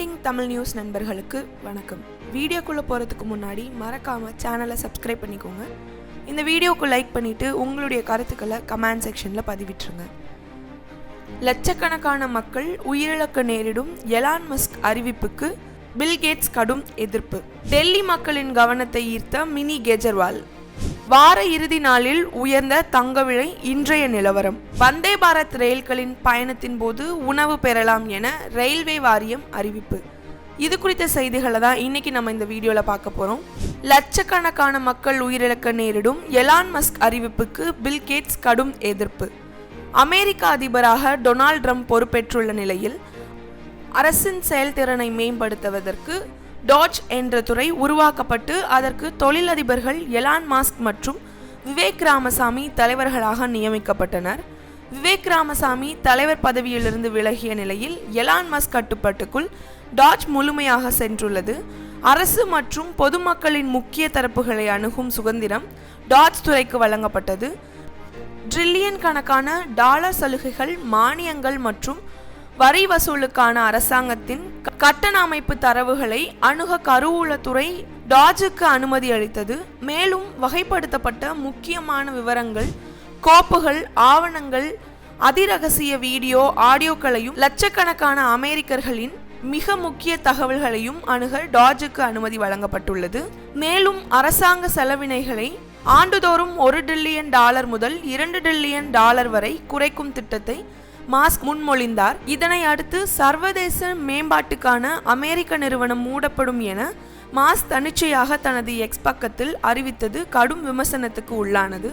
Trending Tamil news நண்பர்களுக்கு வணக்கம். வீடியோக்குள்ளே போகிறதுக்கு முன்னாடி மறக்காமல் சேனலை சப்ஸ்கிரைப் பண்ணிக்கோங்க. இந்த வீடியோக்கு லைக் பண்ணிவிட்டு உங்களுடைய கருத்துக்களை கமெண்ட் செக்ஷனில் பதிவிட்டுருங்க. லட்சக்கணக்கான மக்கள் உயிரிழக்க நேரிடும் எலான் மஸ்க் அறிவிப்புக்கு பில் கேட்ஸ் கடும் எதிர்ப்பு. டெல்லி மக்களின் கவனத்தை ஈர்த்த மினி கெஜர்வால். வார இறுதி நாளில் உயர்ந்த தங்க விலை இன்றைய நிலவரம். வந்தே பாரத் ரயில்களின் பயணத்தின் போது உணவு பெறலாம் என ரயில்வே வாரியம் அறிவிப்பு. இது குறித்த செய்திகளை தான் இன்னைக்கு நம்ம இந்த வீடியோவில் பார்க்க போகிறோம் லட்சக்கணக்கான மக்கள் உயிரிழக்க நேரிடும் எலான் மஸ்க் அறிவிப்புக்கு பில் கேட்ஸ் கடும் எதிர்ப்பு. அமெரிக்க அதிபராக டொனால்ட் ட்ரம்ப் பொறுப்பேற்றுள்ள நிலையில் அரசின் செயல்திறனை மேம்படுத்துவதற்கு டாஜ் என்ற துறை உருவாக்கப்பட்டு அதற்கு தொழிலதிபர்கள் எலான் மாஸ்க் மற்றும் விவேக் ராமசாமி தலைவர்களாக நியமிக்கப்பட்டனர். விவேக் ராமசாமி தலைவர் பதவியிலிருந்து விலகிய நிலையில் எலான் மஸ்க் கட்டுப்பாட்டுக்குள் டாஜ் முழுமையாக சென்றுள்ளது. அரசு மற்றும் பொதுமக்களின் முக்கிய தரப்புகளை அணுகும் சுதந்திரம் டாஜ் துறைக்கு வழங்கப்பட்டது. ட்ரில்லியன் கணக்கான டாலர் சலுகைகள் மானியங்கள் மற்றும் வரி வசூலுக்கான அரசாங்கத்தின் க- கட்டண அமைப்பு தரவுகளை அணுக கருவூலத்துறை டாஜுக்கு அனுமதி அளித்தது. மேலும் வகைப்படுத்தப்பட்ட முக்கியமான விவரங்கள் கோப்புகள் ஆவணங்கள் அதிரகசிய வீடியோ ஆடியோக்களையும் லட்சக்கணக்கான அமெரிக்கர்களின் மிக முக்கிய தகவல்களையும் அணுக டாஜுக்கு அனுமதி வழங்கப்பட்டுள்ளது. மேலும் அரசாங்க செலவினைகளை ஆண்டுதோறும் ஒரு டில்லியன் டாலர் முதல் இரண்டு டில்லியன் டாலர் வரை குறைக்கும் திட்டத்தை மாஸ்க் முன்மொழிந்தார். இதனை அடுத்து சர்வதேச மேம்பாட்டுக்கான அமெரிக்க நிறுவனம் மூடப்படும் என மாஸ் தன்னிச்சையாக தனது எக்ஸ் பக்கத்தில் அறிவித்தது கடும் விமர்சனத்துக்கு உள்ளானது.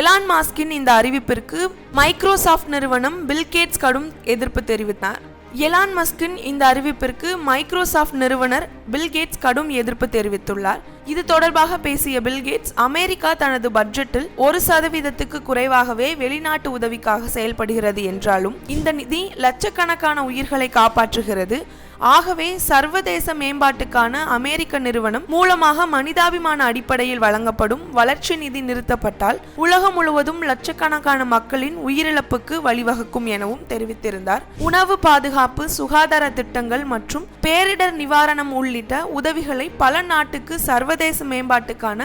எலான் மாஸ்கின் இந்த அறிவிப்பிற்கு மைக்ரோசாஃப்ட் நிறுவனம் பில்கேட்ஸ் கடும் எதிர்ப்பு தெரிவித்தார். எலான் மஸ்கின் இந்த அறிவிப்பிற்கு மைக்ரோசாஃப்ட் நிறுவனர் பில்கேட்ஸ் கடும் எதிர்ப்பு தெரிவித்துள்ளார். இது தொடர்பாக பேசிய பில்கேட்ஸ் அமெரிக்கா தனது பட்ஜெட்டில் ஒரு சதவீதத்துக்கு குறைவாகவே வெளிநாட்டு உதவிக்காக செயல்படுகிறது என்றாலும் இந்த நிதி லட்சக்கணக்கான உயிர்களை காப்பாற்றுகிறது. ஆகவே சர்வதேச மேம்பாட்டுக்கான அமெரிக்க நிறுவனம் மூலமாக மனிதாபிமான அடிப்படையில் வழங்கப்படும் வளர்ச்சி நிதி நிறுத்தப்பட்டால் உலகம் முழுவதும் லட்சக்கணக்கான மக்களின் உயிரிழப்புக்கு வழிவகுக்கும் எனவும் தெரிவித்திருந்தார். உணவு பாதுகாப்பு சுகாதார திட்டங்கள் மற்றும் பேரிடர் நிவாரணம் உள்ளிட்ட உதவிகளை பல நாட்டுக்கு சர்வ சர்வதேச மேம்பாட்டுக்கான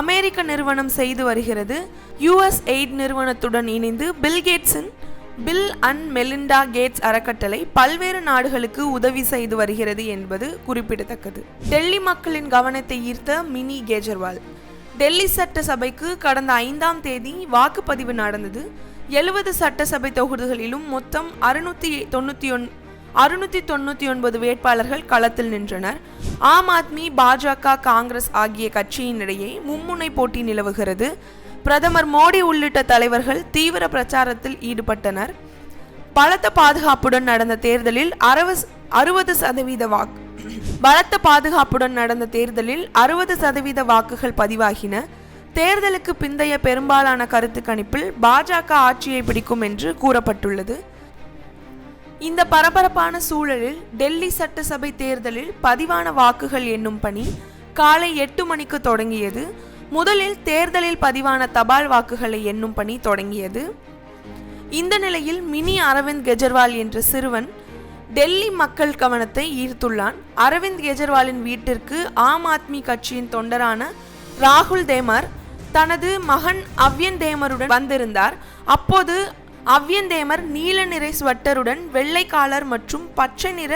அமெரிக்க நிறுவனம் செய்து வருகிறது. யுஎஸ் எய்ட் நிறுவனத்துடன் இணைந்து பில்கேட்ஸின் பில் அண்ட் மெலிண்டா கேட்ஸ் அறக்கட்டளை பல்வேறு நாடுகளுக்கு உதவி செய்து வருகிறது என்பது குறிப்பிடத்தக்கது. டெல்லி மக்களின் கவனத்தை ஈர்த்த மினி கேஜர்வால். டெல்லி சட்டசபைக்கு கடந்த ஐந்தாம் தேதி வாக்குப்பதிவு நடந்தது. எழுபது சட்டசபை தொகுதிகளிலும் மொத்தம் அறுநூத்தி தொண்ணூற்றி ஒன் அறுநூத்தி தொண்ணூற்றி ஒன்பது வேட்பாளர்கள் களத்தில் நின்றனர். ஆம் ஆத்மி பாஜக காங்கிரஸ் ஆகிய கட்சியினிடையே மும்முனை போட்டி நிலவுகிறது. பிரதமர் மோடி உள்ளிட்ட தலைவர்கள் தீவிர பிரச்சாரத்தில் ஈடுபட்டனர். பலத்த பாதுகாப்புடன் நடந்த தேர்தலில் அறுபது அறுபது சதவீத வாக்கு பலத்த பாதுகாப்புடன் நடந்த தேர்தலில் அறுபது சதவீத வாக்குகள் பதிவாகின. தேர்தலுக்கு பிந்தைய பெரும்பாலான கருத்து கணிப்பில் பாஜக ஆட்சியை பிடிக்கும் என்று கூறப்பட்டுள்ளது. இந்த பரபரப்பான சூழலில் டெல்லி சட்டசபை தேர்தலில் பதிவான வாக்குகள் எண்ணும் பணி காலை எட்டு மணிக்கு தொடங்கியது. முதலில் தேர்தலில் பதிவான தபால் வாக்குகளை எண்ணும் பணி தொடங்கியது. இந்த நிலையில் மினி அரவிந்த் கெஜ்ரிவால் என்ற சிறுவன் டெல்லி மக்கள் கவனத்தை ஈர்த்துள்ளான். அரவிந்த் கெஜ்ரிவாலின் வீட்டிற்கு ஆம் ஆத்மி கட்சியின் தொண்டரான ராகுல் தேமர் தனது மகன் அவ்யன் தேமருடன் வந்திருந்தார். அப்போது அவ்யந்தேமர் நீல நிற ஸ்வட்டருடன் வெள்ளை காலர் மற்றும் பச்சை நிற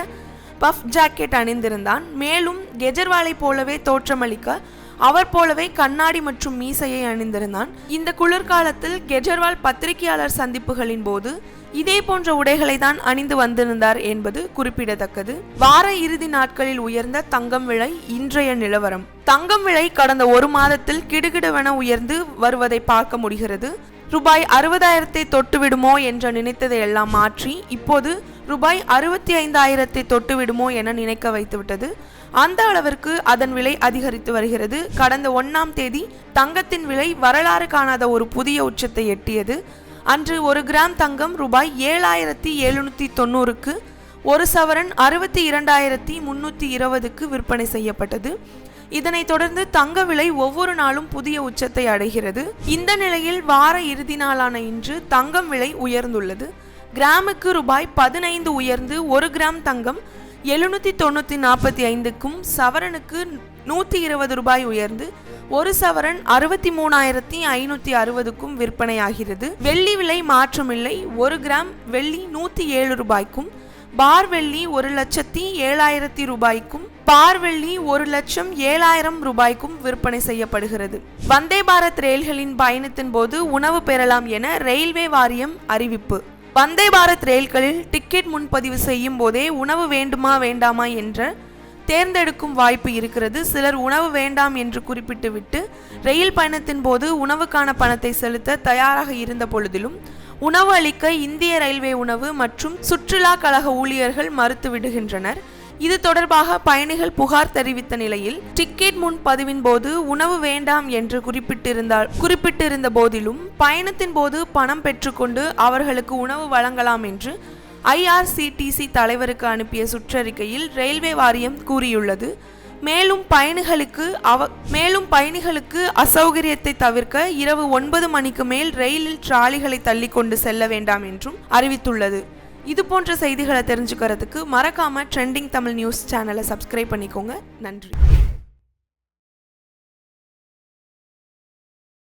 பஃப் ஜாக்கெட் அணிந்திருந்தான். மேலும் கெஜர்வாலை போலவே தோற்றமளிக்க அவர் போலவே கண்ணாடி மற்றும் மீசையை அணிந்திருந்தான். இந்த குளிர்காலத்தில் கெஜர்வால் பத்திரிகையாளர் சந்திப்புகளின் போது இதே போன்ற உடைகளை தான் அணிந்து வந்திருந்தார் என்பது குறிப்பிடத்தக்கது. வார இறுதி நாட்களில் உயர்ந்த தங்கம் விலை இன்றைய நிலவரம். தங்கம் விலை கடந்த ஒரு மாதத்தில் கிடுகிடுவென உயர்ந்து வருவதை பார்க்க முடிகிறது. ரூபாய் அறுபதாயிரத்தை தொட்டு விடுமோ என்று நினைத்ததை எல்லாம் மாற்றி இப்போது ரூபாய் அறுபத்தி ஐந்தாயிரத்தை தொட்டு விடுமோ என நினைக்க வைத்துவிட்டது. அந்த அளவிற்கு அதன் விலை அதிகரித்து வருகிறது. கடந்த ஒன்றாம் தேதி தங்கத்தின் விலை வரலாறு காணாத ஒரு புதிய உச்சத்தை எட்டியது. அன்று ஒரு கிராம் தங்கம் ரூபாய் ஏழாயிரத்தி எழுநூற்றி தொண்ணூறுக்கு ஒரு சவரன் அறுபத்தி இரண்டாயிரத்தி முன்னூற்றி இருபதுக்கு விற்பனை செய்யப்பட்டது. இதனைத் தொடர்ந்து தங்க விலை ஒவ்வொரு நாளும் புதிய உச்சத்தை அடைகிறது. இந்த நிலையில் வார இறுதி நாளான இன்று தங்கம் விலை உயர்ந்துள்ளது. கிராமுக்கு ரூபாய் பதினைந்து உயர்ந்து ஒரு கிராம் தங்கம் எழுநூற்றி தொண்ணூற்றி நாற்பத்தி ஐந்துக்கும் சவரனுக்கு நூற்றி இருபது ரூபாய் உயர்ந்து ஒரு சவரன் அறுபத்தி மூணாயிரத்தி ஐநூற்றி அறுபதுக்கும் விற்பனையாகிறது. வெள்ளி விலை மாற்றமில்லை ஒரு கிராம் வெள்ளி நூற்றி ஏழு ரூபாய்க்கும் பார் வெள்ளி ஒரு லட்சத்தி ஏழாயிரத்தி ரூபாய்க்கும் பார் வெள்ளி ஒரு லட்சம் ஏழாயிரம் ரூபாய்க்கும் விற்பனை செய்யப்படுகிறது. வந்தே பாரத் ரயில்களின் பயணத்தின் போது உணவு பெறலாம் என ரயில்வே வாரியம் அறிவிப்பு. வந்தே பாரத் ரயில்களில் டிக்கெட் முன்பதிவு செய்யும் போதே உணவு வேண்டுமா வேண்டாமா என்ற தேர்ந்தெடுக்கும் வாய்ப்பு இருக்கிறது. சிலர் உணவு வேண்டாம் என்று குறிப்பிட்டுவிட்டு ரயில் பயணத்தின் போது உணவுக்கான பணத்தை செலுத்த தயாராக இருந்த பொழுதிலும் உணவு அளிக்க இந்திய ரயில்வே உணவு மற்றும் சுற்றுலா கழக ஊழியர்கள் மறுத்துவிடுகின்றனர் இது தொடர்பாக பயணிகள் புகார் தெரிவித்த நிலையில் டிக்கெட் முன்பதிவின் போது உணவு வேண்டாம் என்று குறிப்பிட்டிருந்தால் குறிப்பிட்டிருந்த போதிலும் பயணத்தின் போது பணம் பெற்றுக்கொண்டு அவர்களுக்கு உணவு வழங்கலாம் என்று ஐஆர்சிடிசி தலைவருக்கு அனுப்பிய சுற்றறிக்கையில் ரயில்வே வாரியம் கூறியுள்ளது. மேலும் பயணிகளுக்கு அவ மேலும் பயணிகளுக்கு அசௌகரியத்தை தவிர்க்க இரவு ஒன்பது மணிக்கு மேல் ரயிலில் டிராலிகளை தள்ளி கொண்டு செல்ல வேண்டாம் என்றும் அறிவித்துள்ளது. இது போன்ற செய்திகளை தெரிஞ்சுக்கிறதுக்கு மறக்காம ட்ரெண்டிங் தமிழ் நியூஸ் சேனலை சப்ஸ்கிரைப் பண்ணிக்கோங்க. நன்றி.